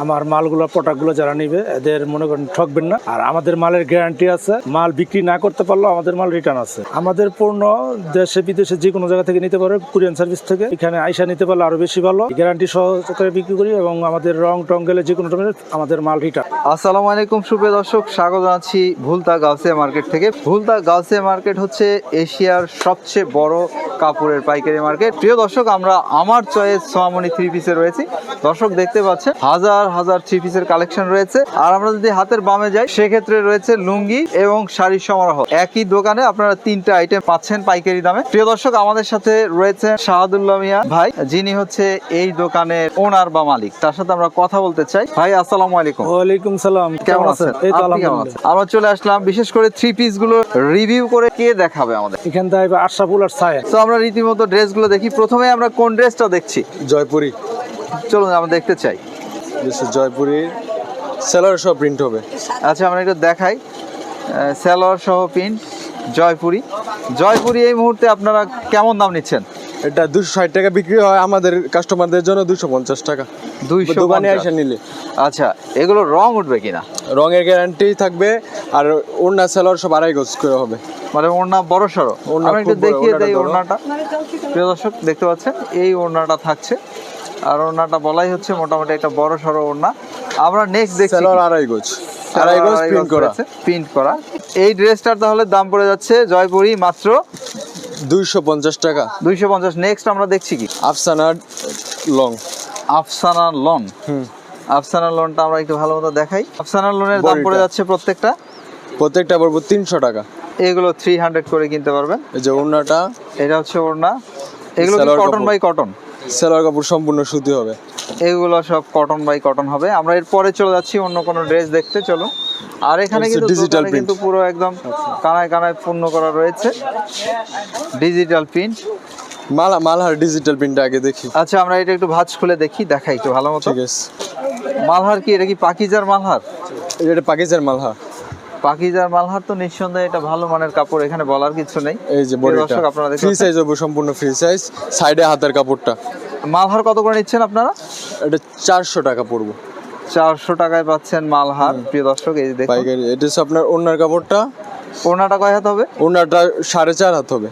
আমার মালগুলো প্রোডাক্টগুলো যারা নিবে, এদের মনে করেন ঠকবেন না। আর আমাদের মালের গ্যারান্টি আছে, মাল বিক্রি না করতে পারলেও আমাদের মাল রিটার্ন আছে। আমাদের পণ্য দেশে, বিদেশে যে কোনো জায়গা থেকে নিতে পারে কুরিয়ান সার্ভিস থেকে। এখানে আইসা নিতে পারলে আরও বেশি ভালো। গ্যারান্টি সহকারে বিক্রি করি এবং আমাদের রং টং গেলে যে কোনো আমাদের মাল রিটার্ন আসসালামু আলাইকুম, সুপ্রিয় দর্শক, স্বাগত জানাচ্ছি ভুলতা গাউসিয়া মার্কেট থেকে। ভুলতা গাউসিয়া মার্কেট হচ্ছে এশিয়ার সবচেয়ে বড় কাপড়ের পাইকারি মার্কেট। প্রিয় দর্শক, আমরা আমার চয়েস সোয়ামনি থ্রি পিসে রয়েছি। দর্শক, দেখতে পাচ্ছেন, হাজার হাজার হাজার থ্রি পিসের কালেকশন রয়েছে। আর আমরা যদি হাতের বামে যাই সেক্ষেত্রে রয়েছে লুঙ্গি এবং শাড়ি সমারোহ। একই দোকানে আপনারা তিনটা আইটেম পাচ্ছেন পাইকারি দামে। প্রিয় দর্শক আমাদের সাথে রয়েছে শাহাদুল্লাহ মিয়া ভাই যিনি হচ্ছে এই দোকানের ওনার বা মালিক। তার সাথে আমরা কথা বলতে চাই। ভাই আসসালামু আলাইকুম। ওয়ালাইকুম সালাম। কেমন আছেন? এই তো কেমন আলহামদুলিল্লাহ। আমরা চলে আসলাম। বিশেষ করে থ্রি পিসগুলো রিভিউ করে কে দেখাবে আমাদের? এখান থেকে আশরাফুল আর ছায়া তো আমরা রীতিমতো ড্রেসগুলো দেখি। প্রথমে আমরা কোন ড্রেসটা দেখছি? জয়পুরি। চলুন আমরা দেখতে চাই। জয়পুরি সেলার সব প্রিন্ট হবে। আচ্ছা আমরা একটু দেখাই। স্যালোয়ার সহ প্রিন্ট জয়পুরি জয়পুরি এই মুহূর্তে আপনারা কেমন দাম নিচ্ছেন? এটা দুশো ষাট টাকা বিক্রি হয় আমাদের কাস্টমারদের জন্য দুশো পঞ্চাশ টাকা। দুইশো দোকানে এসে নিলে। আচ্ছা এগুলো রং উঠবে কিনা? রঙের গ্যারান্টি থাকবে আর ওড়না সেলার সব আড়াই গজ করে হবে। মানে ওড়না বড় সড়ো। ওড়না একটু দেখিয়ে বড়। ওড়নাটা। প্রিয় দর্শক দেখতে পাচ্ছেন এই ওড়নাটা থাকছে। আর ওড়নাটা বলাই হচ্ছে মোটামুটি একটা বড় সড়ো ওড়না। আমরা নেক্সট দেখছি সেলার আড়াই গজ। আড়াই গজ প্রিন্ট করা। প্রিন্ট করা। এই ড্রেসটার তাহলে দাম পড়ে যাচ্ছে জয়পুরি মাত্র দুইশো পঞ্চাশ টাকা। দুইশো পঞ্চাশ। নেক্সট আমরা দেখছি কি? আফসানার লং আফসানা লন হুম। আফসানা লোনটা আমরা একটু ভালো মতো দেখাই। আফসানা লোনের দাম পড়ে যাচ্ছে প্রত্যেকটা? প্রত্যেকটা পড়ব তিনশো টাকা। এগুলো থ্রি হান্ড্রেড করে কিনতে পারবেন। এই যে ওড়নাটা। এটা হচ্ছে ওড়না। এগুলো কটন বাই কটন সেলার কাপড় সম্পূর্ণ সুতি হবে। এগুলো সব কটন বাই কটন হবে। আমরা এরপরে চলে যাচ্ছি অন্য কোনো ড্রেস দেখতে চলো আর এখানে কিন্তু ডিজিটাল কিন্তু পুরো একদম কানায় কানায় পূর্ণ করা রয়েছে। ডিজিটাল প্রিন্ট মালা মালহার ডিজিটাল প্রিন্টটা আগে দেখি। আচ্ছা আমরা এটা একটু ভাঁজ খুলে দেখি দেখাই একটু ভালো মতো। ঠিক আছে। মালহার কি এটা কি পাকিজার মালহার? এটা পাকিজার মালহা। পাকিজার মালহার তো নিঃসন্দেহে এটা ভালো মানের কাপড় এখানে বলার কিছু নেই। এই যে দর্শক আপনারা ফ্রি সাইজ হবে সম্পূর্ণ ফ্রি সাইজ সাইডে হাতের কাপড়টা। মালহার কত করে নিচ্ছেন আপনারা? এটা চারশো টাকা পড়ব। চারশো টাকায় পাচ্ছেন মালহার প্রিয় দর্শক এই দেখুন। এটা হচ্ছে আপনার ওনার কাপড়টা। ওনাটা কয় হাত হবে? ওনারটা সাড়ে চার হাত হবে।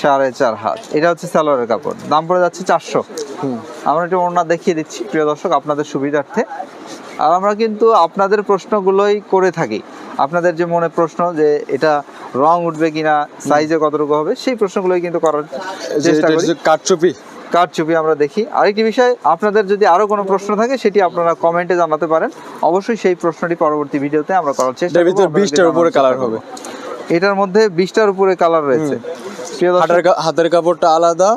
সাড়ে চার হাত। এটা হচ্ছে সালোয়ারের কাপড়। দাম পড়ে যাচ্ছে চারশো। আমরা একটু ওড়না দেখিয়ে দিচ্ছি প্রিয় দর্শক আপনাদের সুবিধার্থে। আর আমরা কিন্তু আপনাদের প্রশ্নগুলোই করে থাকি। আপনাদের যে মনে প্রশ্ন যে এটা রং উঠবে কিনা সাইজে কতটুকু হবে সেই প্রশ্নগুলোই কিন্তু করার চেষ্টা করি। কার ছবি আমরা দেখি। আরেকটি বিষয় আপনাদের যদি আরও কোনো প্রশ্ন থাকে সেটি আপনারা কমেন্টে জানাতে পারেন। অবশ্যই সেই প্রশ্নটি পরবর্তী ভিডিওতে আমরা করার চেষ্টা করব। ভিতর আপনাদেরকে বিশটার উপরে কালার হবে। এটার মধ্যে বিশটার উপরে কালার রয়েছে। হাতের কাপড়টা আলাদা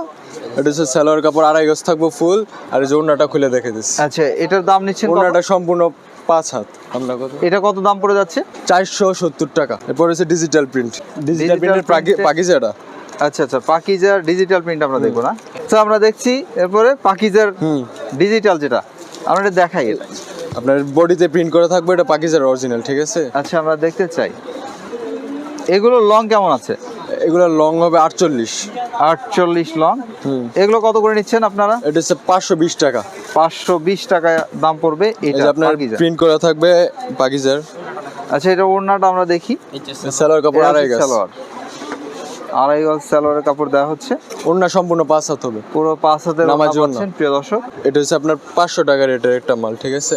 এটা হচ্ছে সালোয়ার কাপড় আড়াই গজ থাকব ফুল আর যে খুলে দেখে দিচ্ছি। আচ্ছা এটার দাম নিচ্ছেন? ওনাটা সম্পূর্ণ পাঁচ হাত। আমরা কত? এটা কত দাম পড়ে যাচ্ছে? চারশো সত্তর টাকা। এরপর হচ্ছে ডিজিটাল প্রিন্ট ডিজিটাল প্রিন্টের পাকিজাটা আচ্ছা আচ্ছা পাকিজার ডিজিটাল প্রিন্ট আমরা দেখব না। তো আমরা দেখছি এরপরে পাকিজার ডিজিটাল যেটা। আমরা এটা দেখাই এটা। আপনার বডিতে প্রিন্ট করা থাকবে এটা পাকিজার অরিজিনাল ঠিক আছে? আচ্ছা আমরা দেখতে চাই। এগুলো লং কেমন আছে? এগুলো লং হবে আটচল্লিশ। আটচল্লিশ লং হুম। এগুলো কত করে নিচ্ছেন আপনারা? এটা হচ্ছে পাঁচশো বিশ টাকা। পাঁচশো বিশ টাকা দাম পড়বে এটা আপনার প্রিন্ট করা থাকবে পাকিজার। আচ্ছা এটা ওড়নাটা আমরা দেখি। সালোয়ার কাপড় আড়াই সালোয়ার। আড়াই গজ সালোয়ারের কাপড় দেওয়া হচ্ছে। ওড়না সম্পূর্ণ পাঁচ হাত হবে। পুরো পাঁচ হাতের নামার জন্য। প্রিয় দর্শক। এটা হচ্ছে আপনার পাঁচশো টাকার রেটের একটা মাল ঠিক আছে?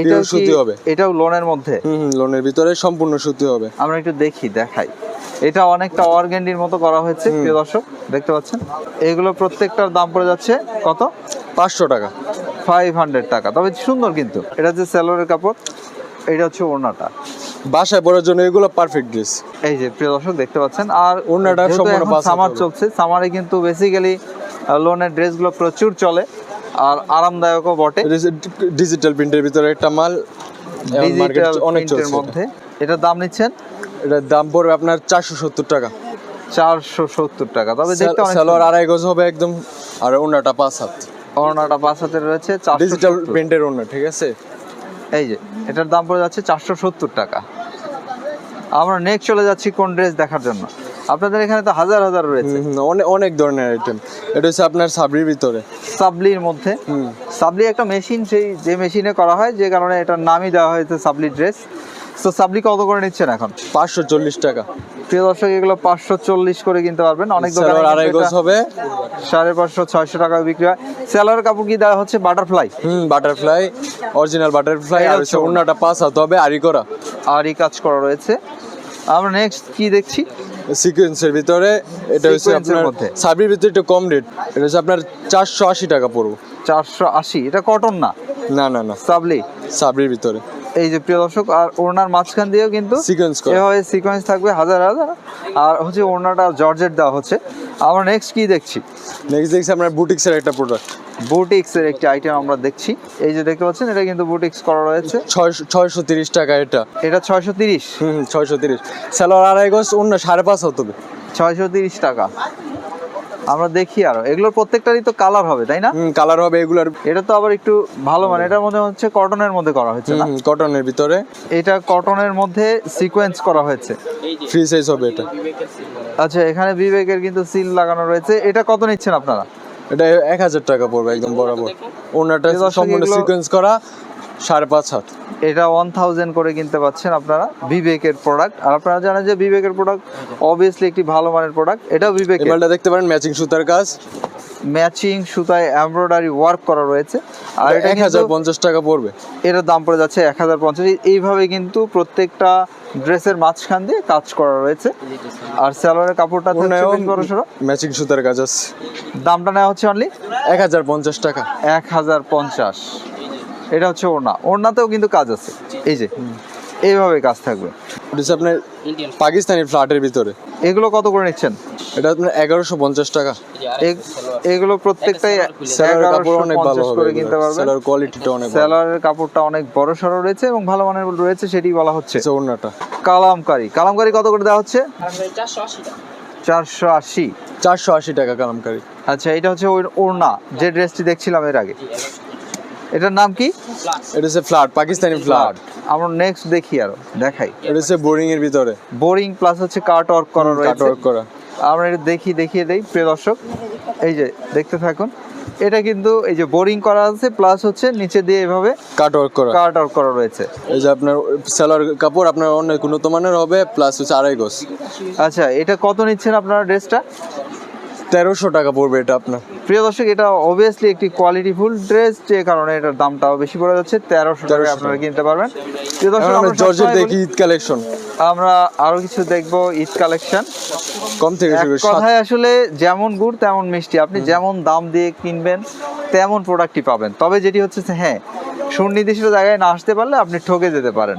এটাও সুতি হবে। এটাও লোনের মধ্যে? হুম লোনের ভিতরে সম্পূর্ণ সুতি হবে। আমরা একটু দেখি দেখাই। এটা অনেকটা অর্গেন্ডির মতো করা হয়েছে প্রিয় দর্শক দেখতে পাচ্ছেন? এগুলো প্রত্যেকটার দাম পড়ে যাচ্ছে কত? পাঁচশো টাকা। ফাইভ হান্ড্রেড টাকা। তবে সুন্দর কিন্তু। এটা হচ্ছে স্যালোয়ারের কাপড় এটা হচ্ছে ওড়নাটা। বাসায় পরার জন্য এগুলো পারফেক্ট ড্রেস এই যে প্রিয় দর্শক দেখতে পাচ্ছেন? আর ওড়নাটা সম্পূর্ণ সামার চলছে সামারে কিন্তু বেসিক্যালি লোনের ড্রেসগুলো প্রচুর চলে আর আরামদায়কও বটে। ডিজিটাল প্রিন্টের ভিতরে একটা মাল ডিজিটাল অনেক মধ্যে। এটার দাম নিচ্ছেন এটার দাম পড়বে আপনার চারশো সত্তর টাকা। চারশো সত্তর টাকা তবে দেখতে সালোয়ার আড়াই গজ হবে একদম আর ওনাটা পাঁচ হাত। ওড়নাটা পাঁচ হাতের রয়েছে ডিজিটাল প্রিন্টের ওনা ঠিক আছে? এই যে এটার দাম পড়ে যাচ্ছে চারশো সত্তর টাকা। আমরা নেক্সট চলে যাচ্ছি কোন ড্রেস দেখার জন্য। আপনাদের এখানে তো হাজার হাজার রয়েছে। অনেক অনেক ধরনের আইটেম এটা হচ্ছে আপনার সাবরির ভিতরে। সাবলির মধ্যে। সাবলি একটা মেশিন সেই যে মেশিনে করা হয় যে কারণে এটার নামই দেওয়া হয়েছে সাবলি ড্রেস তো সাবলি কত করে নিচ্ছেন এখন? পাঁচশো চল্লিশ টাকা। প্রিয় দর্শক এগুলো পাঁচশো চল্লিশ করে কিনতে পারবেন। অনেক দোকানে আড়াই গজ হবে। সাড়ে পাঁচশো ছয়শো টাকা বিক্রি হয়। সেলার কাপড় কি দেওয়া হচ্ছে? বাটারফ্লাই হুম বাটারফ্লাই অরিজিনাল বাটারফ্লাই আর হচ্ছে অন্যটা পাঁচ হাতে হবে আরি করা। আর এই কাজ করা রয়েছে। আমরা নেক্সট কি দেখছি? সিকোয়েন্সের ভিতরে এটা হচ্ছে আপনার। সাবির ভিতরে একটু কম রেট এটা হচ্ছে আপনার চারশো আশি টাকা পড়ব। চারশো আশি। এটা কটন না? না না না। সাবলি সাবরির ভিতরে। এই যে প্রিয় দর্শক আর ওড়নার মাঝখান দিয়েও কিন্তু এভাবে সিকোয়েন্স থাকবে হাজার হাজার। আর হচ্ছে ওড়নাটা জর্জেট দেওয়া হচ্ছে। আমরা নেক্সট কি দেখছি? নেক্সট দেখছি আপনার বুটিক্সের একটা প্রোডাক্ট বুটিক্স এর একটি আইটেম আমরা দেখছি। এই যে দেখতে পাচ্ছেন এটা কিন্তু বুটিক্স করা রয়েছে। ছয়শো তিরিশ টাকা এটা। এটা ছয়শো তিরিশ। হুম হুম ছয়শো তিরিশ। সালোয়ার আড়াই গজ অন্য সাড়ে পাঁচ হাত ছয়শো তিরিশ টাকা। আমরা দেখি আরও। এগুলোর প্রত্যেকটারই তো কালার হবে তাই না? কালার হবে এগুলার। এটা তো আবার একটু ভালো মানে এটার মধ্যে হচ্ছে কটনের মধ্যে করা হয়েছে না? কটনের ভিতরে। এটা কটনের মধ্যে সিকোয়েন্স করা হয়েছে। ফ্রি সাইজ হবে এটা। আচ্ছা এখানে বিবেকের কিন্তু সিল লাগানো রয়েছে। এটা কত নিচ্ছেন আপনারা? এটা এক হাজার টাকা পড়বে একদম বরাবর। ওনাটা সম্পূর্ণ সিকোয়েন্স করা। সাড়ে পাঁচ হাত। এটা ওয়ান থাউজেন্ড করে কিনতে পাচ্ছেন আপনারা বিবেকের প্রোডাক্ট আর আপনারা জানেন যে বিবেকের প্রোডাক্ট অবভিয়াসলি একটি ভালো মানের প্রোডাক্ট এটাও এমালটা দেখতে পারেন ম্যাচিং সুতার কাজ। ম্যাচিং সুতায় এমব্রয়ডারি ওয়ার্ক করা রয়েছে। আর এটা এক হাজার পঞ্চাশ টাকা পড়বে। এটার দাম পড়ে যাচ্ছে এক হাজার পঞ্চাশ। এইভাবে কিন্তু প্রত্যেকটা ড্রেসের মাঝখান দিয়ে কাজ করা রয়েছে। আর সালোয়ারের কাপড়টা ম্যাচিং সুতার কাজ আছে। দামটা নেওয়া হচ্ছে অনলি এক হাজার পঞ্চাশ টাকা। এক হাজার পঞ্চাশ। এটা হচ্ছে ওড়না। ওড়নাতেও কিন্তু কাজ আছে। এই যে এইভাবে কাজ থাকবে। এটা হচ্ছে আপনার পাকিস্তানি ফ্ল্যাটের ভিতরে। এগুলো কত করে নিচ্ছেন? এটা আপনার এগারোশো পঞ্চাশ টাকা। এগুলো প্রত্যেকটাই অনেক ভালো হবে কিনতে পারবেন। সেলার কোয়ালিটিটা অনেক ভালো। সেলারের কাপড়টা অনেক বড় সড়ো রয়েছে এবং ভালো মানের রয়েছে সেটি বলা হচ্ছে হচ্ছে ওড়নাটা। কালামকারি। কালামকারি কত করে দেওয়া হচ্ছে? চারশো আশি চারশো আশি। টাকা কালামকারি। আচ্ছা এটা হচ্ছে ওই ওড়না যে ড্রেসটি দেখছিলাম এর আগে। এটার নাম কি? এটা হচ্ছে ফ্ল্যাট পাকিস্তানি ফ্ল্যাট আমরা নেক্সট দেখি আরও দেখাই। এটা হচ্ছে বোরিং এর ভিতরে। বোরিং প্লাস হচ্ছে কাট ওয়ার্ক করা রয়েছে। কাটওয়ার্ক করা। আমরা এটা দেখি দেখিয়ে দেই প্রিয় দর্শক। এই যে দেখতে থাকুন। এটা কিন্তু এই যে বোরিং করা আছে প্লাস হচ্ছে নিচে দিয়ে এভাবে কাট ওয়ার্ক করা। কাট ওয়ার্ক করা রয়েছে। এই যে আপনার সেলার কাপড় আপনার অনেক উন্নত মানের হবে প্লাস হচ্ছে আড়াই গজ। আচ্ছা এটা কত নিচ্ছেন আপনারা ড্রেসটা তেরোশো টাকা পড়বে এটা আপনার। প্রিয় দর্শক এটা অবভিয়াসলি একটি কোয়ালিটি ফুল ড্রেস যে কারণে এটার দামটাও বেশি পড়ে যাচ্ছে তেরোশো টাকা আপনারা কিনতে পারবেন। প্রিয় দর্শক আমরা সবসময় দেখি ঈদ কালেকশন আমরা আরও কিছু দেখব ঈদ কালেকশন কম থেকে শুরু কথায় আসলে যেমন গুড় তেমন মিষ্টি। আপনি যেমন দাম দিয়ে কিনবেন তেমন প্রোডাক্টই পাবেন। তবে যেটি হচ্ছে হ্যাঁ সুনির্দিষ্ট জায়গায় না আসতে পারলে আপনি ঠকে যেতে পারেন।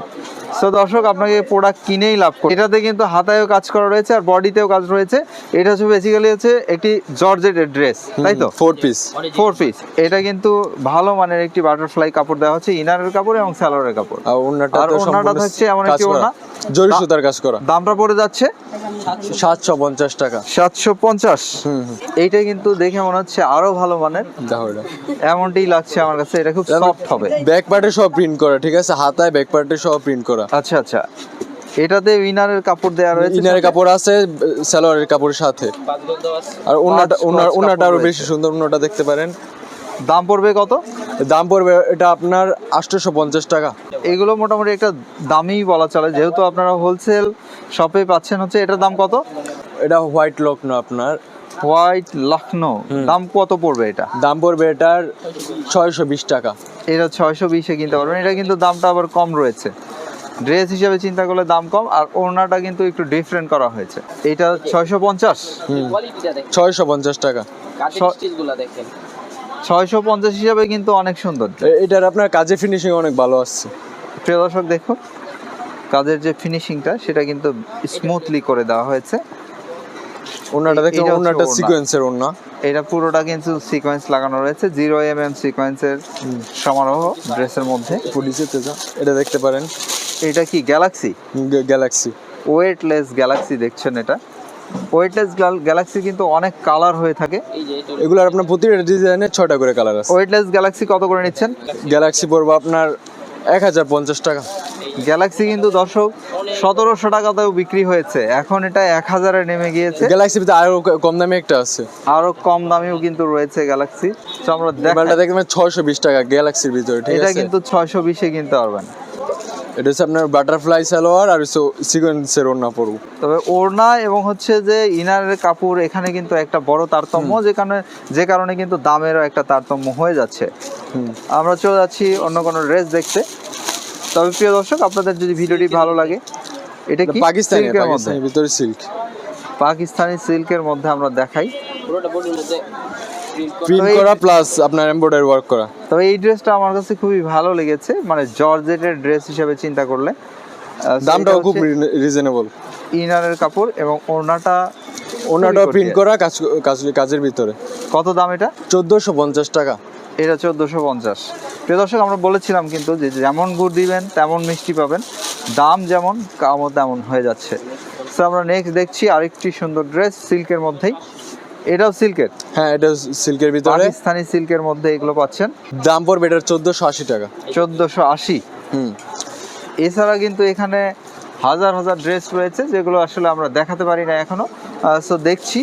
সো দর্শক আপনাকে প্রোডাক্ট কিনেই লাভ করবে। এটাতে কিন্তু হাতায়ও কাজ করা রয়েছে আর বডিতেও কাজ রয়েছে। এটা হচ্ছে বেসিক্যালি হচ্ছে একটি জর্জেটের ড্রেস তাই তো? ফোর পিস ফোর পিস এটা কিন্তু ভালো মানের একটি বাটারফ্লাই কাপড় দেওয়া হচ্ছে ইনারের কাপড় এবং স্যালোয়ারের কাপড়। আর ওড়নাটা থাকছে এমন একটি করা। ওড়না। জরি সুতার কাজ করা। দামটা পড়ে যাচ্ছে? সাতশো পঞ্চাশ টাকা। সাতশো পঞ্চাশ। হুম হুম। এইটা কিন্তু দেখে মনে হচ্ছে আরও ভালো মানের। এমনটাই লাগছে আমার কাছে এটা খুব সফট হবে। ব্যাক পার্টে সব প্রিন্ট করা ঠিক আছে? হাতায় ব্যাক পার্টে সব প্রিন্ট করা। আচ্ছা আচ্ছা। এটাতে উইনারের কাপড় দেওয়া রয়েছে ইনারের কাপড় আছে সালোয়ারের কাপড়ের সাথে। আর ওনাটা ওনাটা আরও বেশি সুন্দর ওনাটা দেখতে পারেন। দাম পড়বে কত? দাম পড়বে এটা আপনার আটশোশো পঞ্চাশ টাকা। এগুলো মোটামুটি একটা দামি বলা চলে। যেহেতু আপনারা হোলসেল শপে পাচ্ছেন হচ্ছে এটার দাম কত? এটা হোয়াইট লক না আপনার। হোয়াইট লখনৌ দাম কত পড়বে এটা? দাম পড়বে এটার ছয়শো বিশ টাকা। এটা ছয়শো বিশে কিনতে পারবেন। এটা কিন্তু দামটা আবার কম রয়েছে। ড্রেস হিসাবে চিন্তা করলে দাম কম আর ওড়নাটা কিন্তু একটু ডিফারেন্ট করা হয়েছে। এটা ছয়শো পঞ্চাশ। ছয়শো পঞ্চাশ টাকা। দেখেন। ছয়শো পঞ্চাশ হিসাবে কিন্তু অনেক সুন্দর। এটার আপনার কাজে ফিনিশিং অনেক ভালো আসছে। প্রিয় দর্শক দেখুন কাজের যে ফিনিশিংটা সেটা কিন্তু স্মুথলি করে দেওয়া হয়েছে। ওনাটা হচ্ছে ওনাটা সিকোয়েন্সের ওনা এটা পুরোটা কিন্তু সিকোয়েন্স লাগানো রয়েছে জিরো এম এম সিকোয়েন্সের সমারোহ ড্রেসের মধ্যে। পুলিশের তেজা। এটা দেখতে পারেন। এটা কি গ্যালাক্সি গ্যালাক্সি ওয়েটলেস গ্যালাক্সি দেখছেন এটা। ওয়েটলেস গ্যালাক্সি কিন্তু অনেক কালার হয়ে থাকে। যে আপনার প্রতিটা ডিজাইনে ছয়টা করে কালার আছে। ওয়েটলেস গ্যালাক্সি কত করে নিচ্ছেন? গ্যালাক্সি পড়বে আপনার এক হাজার পঞ্চাশ টাকা। গ্যালাক্সি কিন্তু দর্শক সতেরোশো টাকাতেও বিক্রি হয়েছে। এখন এটা এক হাজারে নেমে গিয়েছে। গ্যালাক্সি আরও কম দামে একটা আছে। আরও কম দামেও কিন্তু রয়েছে গ্যালাক্সি তো আমরা দেখবেন ছয়শো বিশ টাকা গ্যালাক্সির ভিতরে এটা কিন্তু ছয়শো বিশে কিনতে পারবেন। এটা হচ্ছে আপনার বাটারফ্লাই সালোয়ার আর হচ্ছে সিকোয়েন্সের ওড়না পরবো। তবে ওড়না এবং হচ্ছে যে ইনারের কাপড় এখানে কিন্তু একটা বড় তারতম্য যে কারণে যে কারণে কিন্তু দামেরও একটা তারতম্য হয়ে যাচ্ছে। আমরা চলে যাচ্ছি অন্য কোনো ড্রেস দেখতে। তবে প্রিয় দর্শক আপনাদের যদি ভিডিওটি ভালো লাগে এটা কি? পাকিস্তানি মধ্যে। পাকিস্তানের ভিতরে সিল্ক পাকিস্তানি সিল্কের মধ্যে আমরা দেখাই। প্রিন্ট করা। প্লাস আপনার এমব্রয়ডারি ওয়ার্ক করা। তবে এই ড্রেসটা আমার কাছে খুবই ভালো লেগেছে। মানে জর্জেটের ড্রেস হিসেবে চিন্তা করলে। দামটাও খুব রিজনেবল ইনারের কাপড় এবং ওড়নাটা ওনাটাও খুবই প্রিন্ট করা কাজ কাজ- কাজের ভিতরে। কত দাম এটা? চোদ্দোশো পঞ্চাশ টাকা। এটা চোদ্দোশো পঞ্চাশ। প্রিয় দর্শক আমরা বলেছিলাম কিন্তু যে যেমন গুড় দিবেন তেমন মিষ্টি পাবেন। দাম যেমন কামও তেমন হয়ে যাচ্ছে। তো আমরা নেক্সট দেখছি আরেকটি সুন্দর ড্রেস সিল্কের মধ্যেই। এটাও সিল্কের? হ্যাঁ এটা সিল্কের ভিতরে। পাকিস্তানি সিল্কের মধ্যে এগুলো পাচ্ছেন? দাম পড়বে এটার চোদ্দোশো আশি টাকা। চোদ্দোশো আশি? হুম। এছাড়া কিন্তু এখানে হাজার হাজার ড্রেস রয়েছে যেগুলো আসলে আমরা দেখাতে পারি না এখনও। সো দেখছি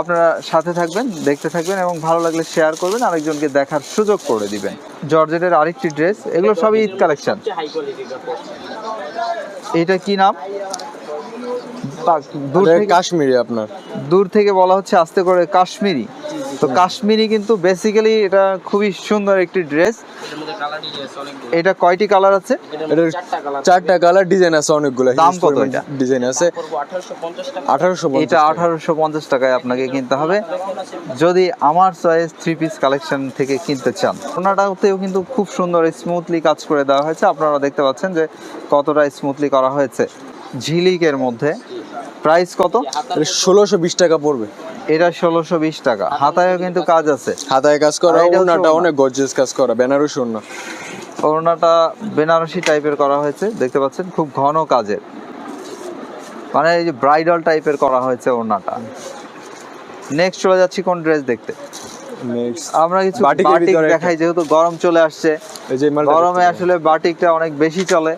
আপনারা সাথে থাকবেন দেখতে থাকবেন এবং ভালো লাগলে শেয়ার করবেন আরেকজনকে দেখার সুযোগ করে দিবেন। জর্জেটের আরেকটি ড্রেস এগুলো সবই ঈদ কালেকশন। এটা কি নাম? দূর থেকে কাশ্মীরি আপনার। দূর থেকে বলা হচ্ছে আস্তে করে কাশ্মীরি। তো কাশ্মীরি কিন্তু বেসিক্যালি এটা খুবই সুন্দর একটি ড্রেস এটা কয়টি কালার আছে? চারটা কালার ডিজাইন আছে অনেকগুলো। দাম কত এটা? ডিজাইন আছে। আঠারোশো এটা আঠারোশো পঞ্চাশ টাকায় আপনাকে কিনতে হবে। যদি আমার চয়েস থ্রি পিস কালেকশন থেকে কিনতে চান। ওনাটাতেও কিন্তু খুব সুন্দর স্মুথলি কাজ করে দেওয়া হয়েছে। আপনারা দেখতে পাচ্ছেন যে কতটা স্মুথলি করা হয়েছে। ঝিলিকের মধ্যে প্রাইস কত? ষোলোশো বিশ টাকা পড়বে। এটা ষোলোশো বিশ টাকা। হাতায় কিন্তু কাজ আছে। হাতায় কাজ করা ওনাটা অনেক গর্জিয়াস কাজ করা বেনারসি অন্য ওড়নাটা বেনারসি টাইপের করা হয়েছে দেখতে পাচ্ছেন খুব ঘন কাজের। মানে এই যে ব্রাইডাল টাইপের করা হয়েছে ওড়নাটা। নেক্সট চলে যাচ্ছি কোন ড্রেস দেখতে? আমরা কিছু বাটিক দেখাই যেহেতু গরম চলে আসছে। গরমে আসলে বাটিকটা অনেক বেশি চলে।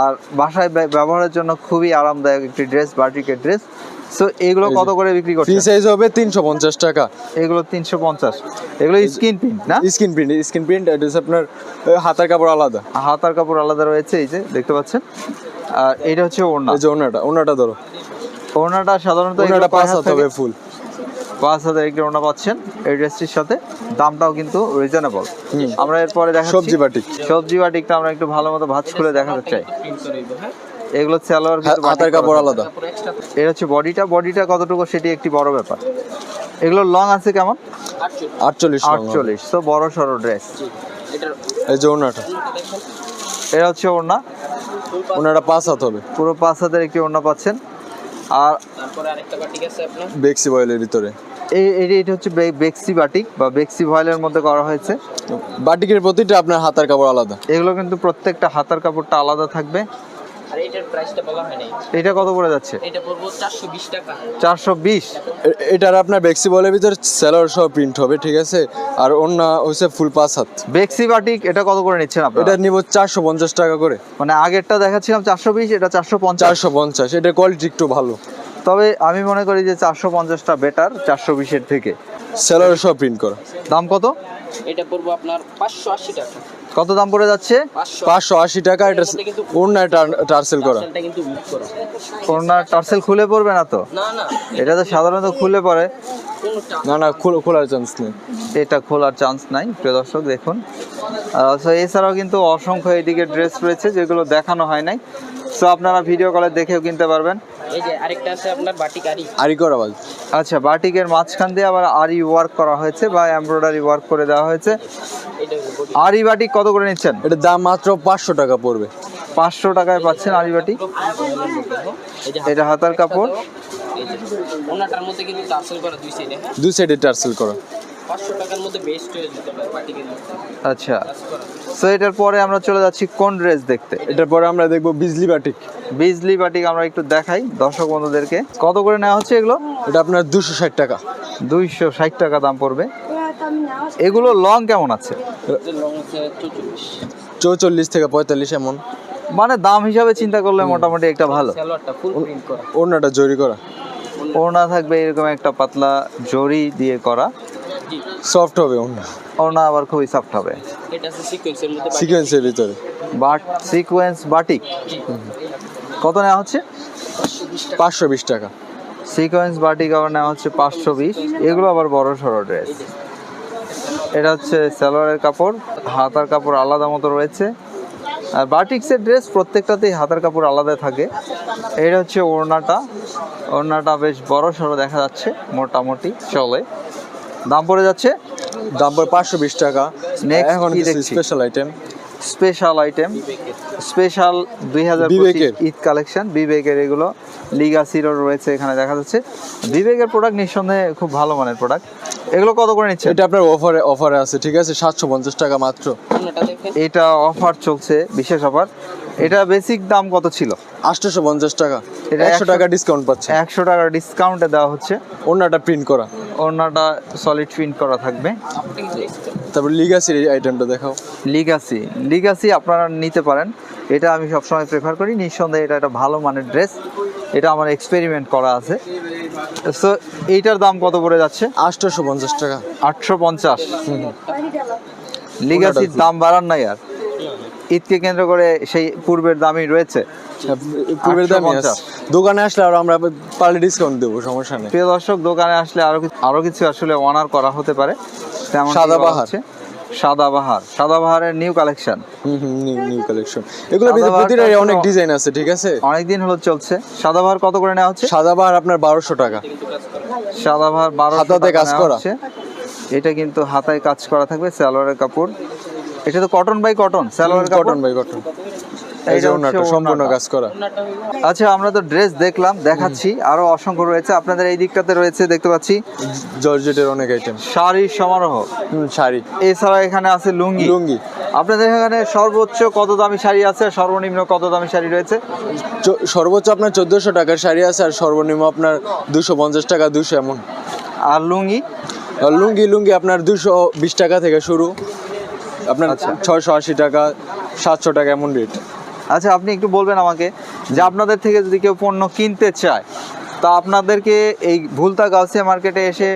আর বাসায় ব্যবহারের জন্য খুবই আরামদায়ক একটি ড্রেস বাটিকের ড্রেস। সো এগুলো কত করে বিক্রি ফ্রি করছেন সাইজ হবে তিনশো পঞ্চাশ টাকা। এগুলো তিনশো পঞ্চাশ। এগুলো স্কিন প্রিন্ট না? স্ক্রিন প্রিন্ট স্ক্রিন প্রিন্ট এটা আপনার হাতার কাপড় আলাদা। হাতার কাপড় আলাদা রয়েছে এই যে দেখতে পাচ্ছেন? আর এটা হচ্ছে ওড়না। এই যে ওনাটা ওনাটা ধরো। ওড়নাটা সাধারণত এগুলো পাঁচ হাত হবে ফুল। পাঁচ হাজার একটি ওড়না পাচ্ছেন এই ড্রেসটির সাথে। দামটাও কিন্তু রিজনেবল। আমরা এরপরে দেখা সবজি বাটিক। সবজি বাটিকটা আমরা একটু ভালো মতো ভাজ করে দেখাতে চাই। এগুলো সালোয়ার কিন্তু হাতার কাপড় আলাদা। এর হচ্ছে বডিটা। বডিটা কতটুকু সেটি একটি বড় ব্যাপার। এগুলো লং আছে কেমন? আটচল্লিশ আটচল্লিশ তো বড় সড়ো ড্রেস এই যে ওনাটা এটা হচ্ছে ওড়না। ওনাটা পাঁচ হাত হবে। পুরো পাঁচ হাতের একটি ওড়না পাচ্ছেন। আর বেক্সি বয়েলের ভিতরে। এই এই- এটা হচ্ছে বেক্সি বাটিক বা বেক্সি ভয়েলের মধ্যে করা হয়েছে। বাটিকের প্রতিটা আপনার হাতার কাপড় আলাদা। এগুলো কিন্তু প্রত্যেকটা হাতার কাপড়টা আলাদা থাকবে। আর এটার প্রাইসটা বলা হয় নাই। এটা কত করে যাচ্ছে? এটা পড়ব চারশো বিশ টাকা। চারশো বিশ? এ- এটার আপনার বেক্সি বয়েলের ভিতরে সেলার সহ প্রিন্ট হবে ঠিক আছে? আর অন্য হচ্ছে ফুল পাঁচ হাত। বেক্সি বাটিক এটা কত করে নিচ্ছেন এটা আপনারা নিব চারশো পঞ্চাশ টাকা করে। মানে আগেরটা দেখাচ্ছিলাম চারশো বিশ এটা চারশো পঞ্চাশ। চারশো পঞ্চাশ এটার কোয়ালিটি একটু ভালো। তবে আমি মনে করি যে চারশো পঞ্চাশটা বেটার চারশো বিশের থেকে। সেলার সহ প্রিন্ট করা। দাম কত? এটা পড়ব আপনার পাঁচশো আশি টাকা। কত দাম পড়ে যাচ্ছে? পাঁচশো। আশি টাকা এটা অন্য টার্সেল করা। ওনার টার্সেল খুলে পড়বে না তো? এটা তো সাধারণত খুলে পড়ে। না না খোল- খোলার চান্স নেই। এটা খোলার চান্স নাই প্রিয় দর্শক দেখুন। আহ, এছাড়াও কিন্তু অসংখ্য এদিকে ড্রেস রয়েছে যেগুলো দেখানো হয় নাই। সো আপনারা ভিডিও কলে দেখেও কিনতে পারবেন। এই যে আরেকটা আছে আপনার বাটি কারি আরি করা আচ্ছা বাটিকের মাঝখান দিয়ে আবার আরি ওয়ার্ক করা হয়েছে বা এমব্রয়ডারি ওয়ার্ক করে দেওয়া হয়েছে। এটা আরি বাটিক কত করে নিচ্ছেন? এটার দাম মাত্র পাঁচশো টাকা পড়বে। পাঁচশো টাকায় পাচ্ছেন আরি বাটিক। এটা হাতার কাপড়। ওনাটার মধ্যে কিন্তু টার্সেল করা দুই সাইডে দুই সাইডে টার্সেল করা। পাঁচশো টাকার মধ্যে বেস্ট হয়ে যেতে পারে বাটিকের আচ্ছা। সো এটার পরে আমরা চলে যাচ্ছি কোন ড্রেস দেখতে? এটার পরে আমরা দেখব বিজলি বাটিক বিজলি বাটিক আমরা একটু দেখাই দর্শক বন্ধুদেরকে। কত করে নেওয়া হচ্ছে এগুলো? এটা আপনার দুশো ষাট টাকা। দুইশো ষাট টাকা দাম পড়বে। এগুলো লং কেমন আছে? চৌচল্লিশ থেকে পঁয়তাল্লিশ এমন। মানে দাম হিসাবে চিন্তা করলে মোটামুটি একটা ভালো। সালোয়ারটা ফুল প্রিন্ট করা। ওড়নাটা জরি করা। ওড়না থাকবে এরকম একটা পাতলা জরি দিয়ে করা। জি। সফট হবে ওড়না ওড়না আবার খুবই সফট হবে। এটা আছে সিকোয়েন্সের মধ্যে সিকোয়েন্সের ভিতরে। বাট সিকোয়েন্স বাটিক কত নেওয়া হচ্ছে? পাঁচশো বিশ টাকা। সিকোয়েন্স বাটিক আবার নেওয়া হচ্ছে পাঁচশো বিশ। এগুলো আবার বড় সড়ো ড্রেস এটা হচ্ছে সালোয়ারের কাপড় হাতার কাপড় আলাদা মতো রয়েছে। আর বাটিক্সের ড্রেস প্রত্যেকটাতেই হাতার কাপড় আলাদা থাকে। এটা হচ্ছে ওড়নাটা। ওড়নাটা বেশ বড় সড়ো দেখা যাচ্ছে মোটামুটি চলে। দাম পড়ে যাচ্ছে। দাম পড়ে পাঁচশো বিশ টাকা। এখন কি কিছু দেখছি? Special item special item special দুই হাজার বিবেকের। ঈদ কালেকশন বিবেকের এগুলো। লিগাসিরও রয়েছে এখানে দেখা যাচ্ছে। বিবেকের প্রোডাক্ট নিঃসন্দেহে খুব ভালো মানের প্রোডাক্ট এগুলো কত করে নিচ্ছে এটা আপনার অফারে অফারে আছে ঠিক আছে? সাতশো পঞ্চাশ টাকা মাত্র। এটা অফার চলছে বিশেষ অফার এটা বেসিক দাম কত ছিল? আটশোশো পঞ্চাশ টাকা। এটা একশো 100 টাকা ডিসকাউন্ট পাচ্ছে। একশো টাকা ডিসকাউন্টে দেওয়া হচ্ছে। ওড়নাটা প্রিন্ট করা। ওড়নাটা সলিড প্রিন্ট করা থাকবে। তারপর লিগাসির আইটেমটা দেখাও। লিগাসি লিগাসি আপনারা নিতে পারেন। এটা আমি সবসময় প্রেফার করি। নিঃসন্দেহে এটা একটা ভালো মানের ড্রেস এটা আমার এক্সপেরিমেন্ট করা আছে। সো এইটার দাম কত পড়ে যাচ্ছে? আটশোশো পঞ্চাশ টাকা। আটশো পঞ্চাশ। লিগাসির দাম বাড়ান নাই আর। ঈদকে কেন্দ্র করে সেই পূর্বের দামই রয়েছে। পূর্বের দামই দোকানে আসলে আর আমরা পারলে ডিসকাউন্ট দেবো সমস্যা নেই। প্রিয় দর্শক দোকানে আসলে আরও কিছু আরও কিছু আসলে অনার করা হতে পারে। তেমন সাদাবাহার। সাদাবাহার সাদাবাহারের new collection hmm hmm new collection এগুলো সাদাবাহারটা প্রতিটা অনেক ডিজাইন আছে ঠিক আছে? অনেকদিন হলো চলছে। সাদাবাহার কত করে নেওয়া হচ্ছে? সাদাবাহার আপনার বারোশো টাকা। সাদাবাহার বারো হাতাতে কাজ করা। এটা কিন্তু হাতায় কাজ করা থাকবে সালোয়ারের কাপড়। এটা তো কটন বাই কটন সালোয়ারের কাপড়? কটন বাই কটন সম্পূর্ণ কাজ করা। আচ্ছা আমরা তো ড্রেস দেখলাম দেখাচ্ছি। আরও অসংখ্য রয়েছে আপনাদের এই দিকটাতে রয়েছে দেখতে পাচ্ছি। জর্জেটের অনেক আইটেম শাড়ির সমারোহ। শাড়ি। এছাড়া এখানে আছে লুঙ্গি। লুঙ্গি। আপনাদের এখানে সর্বোচ্চ কত দামি শাড়ি আছে আর সর্বনিম্ন কত দামি শাড়ি রয়েছে? সর্বোচ্চ আপনার চোদ্দশো টাকার শাড়ি আছে আর সর্বনিম্ন আপনার দুশো পঞ্চাশ টাকা দুশো এমন। আর লুঙ্গি? লুঙ্গি লুঙ্গি আপনার দুশো বিশ টাকা থেকে শুরু। আপনার আচ্ছা। ছয়শো আশি টাকা সাতশো টাকা এমন রেট আচ্ছা আপনি একটু বলবেন আমাকে যে আপনাদের থেকে যদি কেউ পণ্য কিনতে চায় তা আপনাদেরকে এই ভুলতা গাউসিয়া মার্কেটে এসে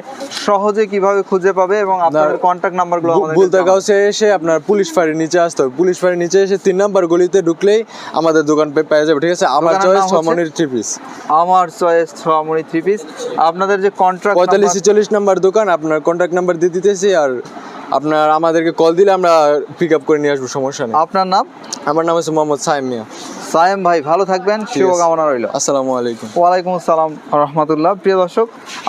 সহজে কীভাবে খুঁজে পাবে এবং আপনাদের কন্ট্যাক্ট নাম্বারগুলো আমাদের বুলতা গাউসে এসে আপনার পুলিশ ফাঁড়ির নিচে আসতে হবে। পুলিশ ফাঁড়ির নিচে এসে তিন নাম্বার গলিতে ঢুকলেই আমাদের দোকান পেয়ে যাবে ঠিক আছে? আমার চয়েস? ছমনির থ্রি পিস আমার চয়েস ছোয়ামুড়ি থ্রি পিস আপনাদের যে কন্ট্রাক্ট পঁয়তাল্লিশ ছেচল্লিশ নাম্বার দোকান আপনার কন্ট্যাক্ট নাম্বার দিয়ে দিতেছি আর আপনার আমাদেরকে কল দিলে আমরা পিক আপ করে নিয়ে আসব সমস্যা নেই। আপনার নাম? আমার নাম হচ্ছে মোহাম্মদ সাইম মিয়া। সায়েম ভাই ভালো থাকবেন শুভকামনা রইল। আসসালামু আলাইকুম। ওয়ালাইকুম আসসালাম রহমতুল্লাহ। প্রিয় দর্শক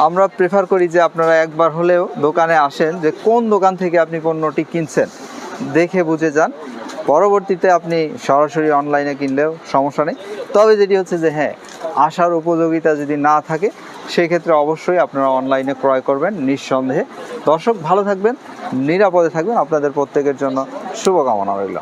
আমরা প্রেফার করি যে আপনারা একবার হলেও দোকানে আসেন যে কোন দোকান থেকে আপনি পণ্যটি কিনছেন। দেখে বুঝে যান। পরবর্তীতে আপনি সরাসরি অনলাইনে কিনলেও সমস্যা নেই। তবে যেটি হচ্ছে যে হ্যাঁ আসার উপযোগিতা যদি না থাকে সেক্ষেত্রে অবশ্যই আপনারা অনলাইনে ক্রয় করবেন, নিঃসন্দেহে। দর্শক, ভালো থাকবেন, নিরাপদে থাকবেন। আপনাদের প্রত্যেকের জন্য শুভকামনা রইল।